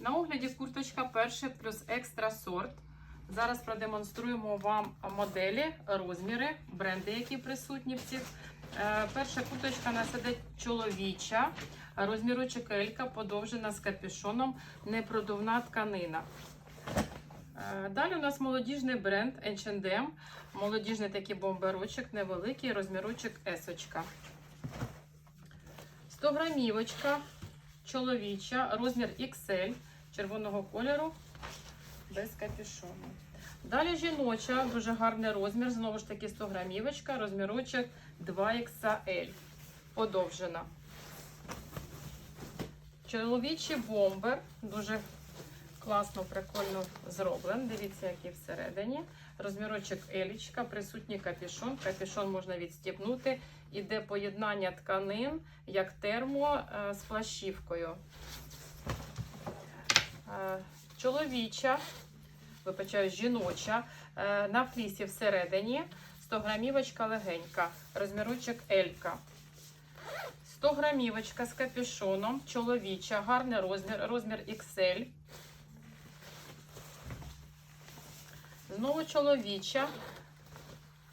На огляді курточка перший плюс екстра сорт. Зараз продемонструємо вам моделі, розміри, бренди, які присутні в цих. Е, Перша курточка нас іде чоловіча, розмірочок Елька, подовжена з капюшоном, непродувна тканина. Е, Далі у нас молодіжний бренд H&M, молодіжний такий бомберочок, невеликий, розмірочок есочка. 100 грамівочка, чоловіча, розмір XL, червоного кольору, без капюшону. Далі жіноча, дуже гарний розмір, знову ж таки 100 грамівочка, розмірочок 2XL, подовжена. Чоловічий бомбер, дуже класно, прикольно зроблений. Дивіться, який всередині. Розмірочок елічка, присутній капюшон. Капюшон можна відстібнути. Іде поєднання тканин, як термо е, з плащівкою. Е, Чоловіча, вибачаю, жіноча, е, на флісі всередині. 100 грамівочка легенька, розмірочок Елька. 100 грамівочка з капюшоном, чоловіча, гарний розмір, розмір XL. Знову чоловіча,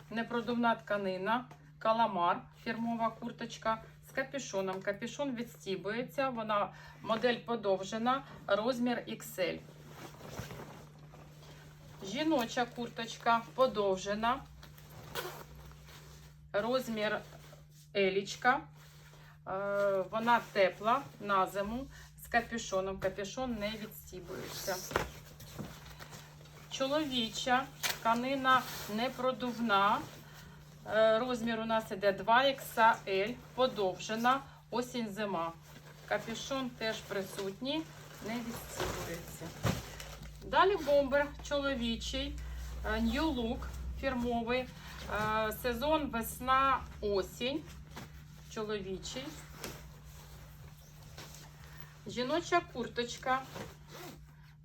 непродувна тканина, каламар, фірмова курточка з капюшоном. Капюшон відстібується, вона модель подовжена, розмір XL. Жіноча курточка подовжена, розмір елічка. Е, Вона тепла на зиму з капюшоном. Капюшон не відстібується. Чоловіча тканина непродувна. Е, Розмір у нас іде 2XL, подовжена, осінь зима. Капюшон теж присутній, не відстібується. Далі бомбер чоловічий, е, New Look фірмовий. е, Сезон весна, осінь. Чоловічий. Жіноча курточка.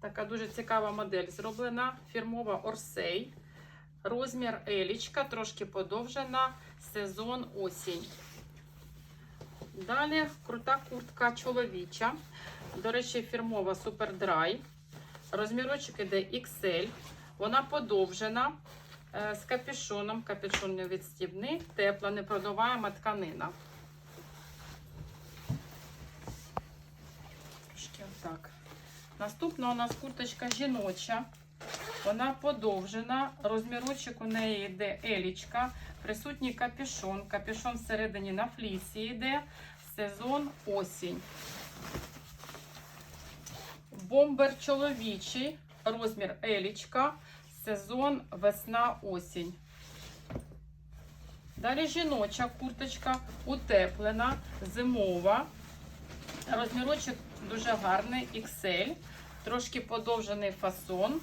Така дуже цікава модель зроблена. Фірмова Орсей. Розмір елічка, трошки подовжена. Сезон осінь. Далі крута куртка чоловіча. До речі, фірмова Superdry. Розмірочок іде XL. Вона подовжена е, з капюшоном. Капюшон не відстібний, тепла, непродуваема тканина. Трошки отак. Наступна у нас курточка жіноча. Вона подовжена. Розмірочок у неї йде елічка. Присутній капюшон. Капюшон всередині на флісі йде. Сезон осінь. Бомбер чоловічий. Розмір елічка. Сезон весна осінь. Далі жіноча курточка утеплена, зимова. Розмірочок дуже гарний, XL. Трошки подовжений фасон.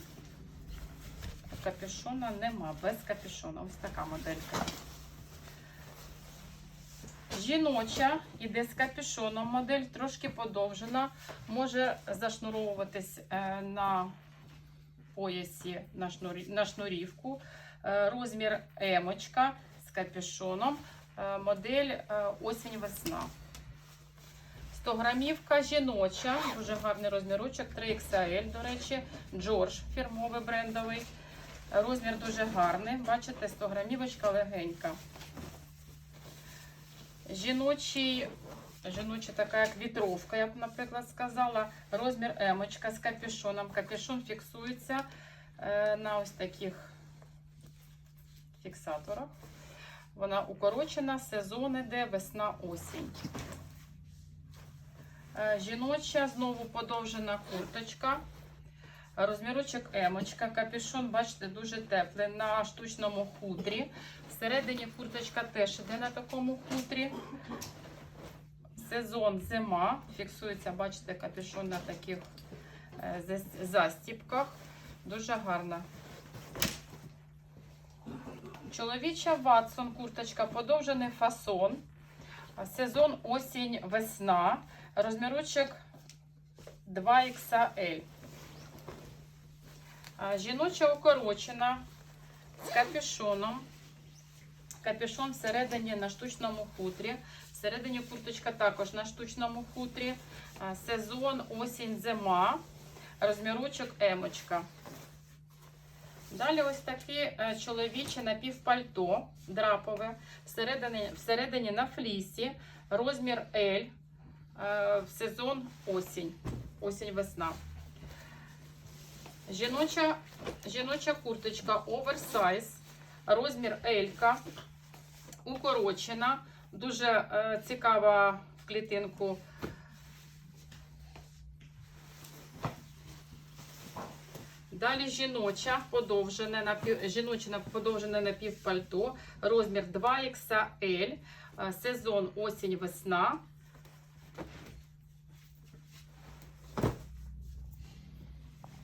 Капюшона нема, без капюшона. Ось така моделька. Жіноча іде з капюшоном. Модель трошки подовжена. Може зашнуровуватись е, на поясі на, шнурі, на шнурівку. Е, Розмір емочка з капюшоном. Е, Модель осінь-весна. 100 грамівка жіноча, дуже гарний розмірочок, 3XL, до речі, Джордж фірмовий брендовий. Розмір дуже гарний. Бачите, 100 грамівочка легенька. Жіночий, жіноча така як вітровка, я б, наприклад, сказала. Розмір емочка з капюшоном. Капюшон фіксується е, на ось таких фіксаторах. Вона укорочена, сезон іде, весна, осінь. Е, Жіноча, знову подовжена курточка. Розмірочок емочка. Капюшон, бачите, дуже теплий на штучному хутрі. Всередині курточка теж іде на такому хутрі. Сезон зима. Фіксується, бачите, капюшон на таких е, застіпках. Дуже гарна. Чоловіча Ватсон, курточка, подовжений фасон. Сезон осінь, весна. Розмірочок 2XL. Жіноча укорочена з капюшоном. Капюшон всередині на штучному хутрі. Всередині курточка також на штучному хутрі. Сезон, осінь, зима. розмірочок емочка. Далі ось таке чоловіче напівпальто драпове, всередині, всередині на флісі, розмір L, е, сезон осінь, осінь-весна. Жіноча, жіноча курточка оверсайз, розмір L, укорочена, дуже е, цікава в клітинку. Далі жіноча подовжене напів, жіноче подовжене напівпальто, розмір 2XL, е, сезон осінь-весна.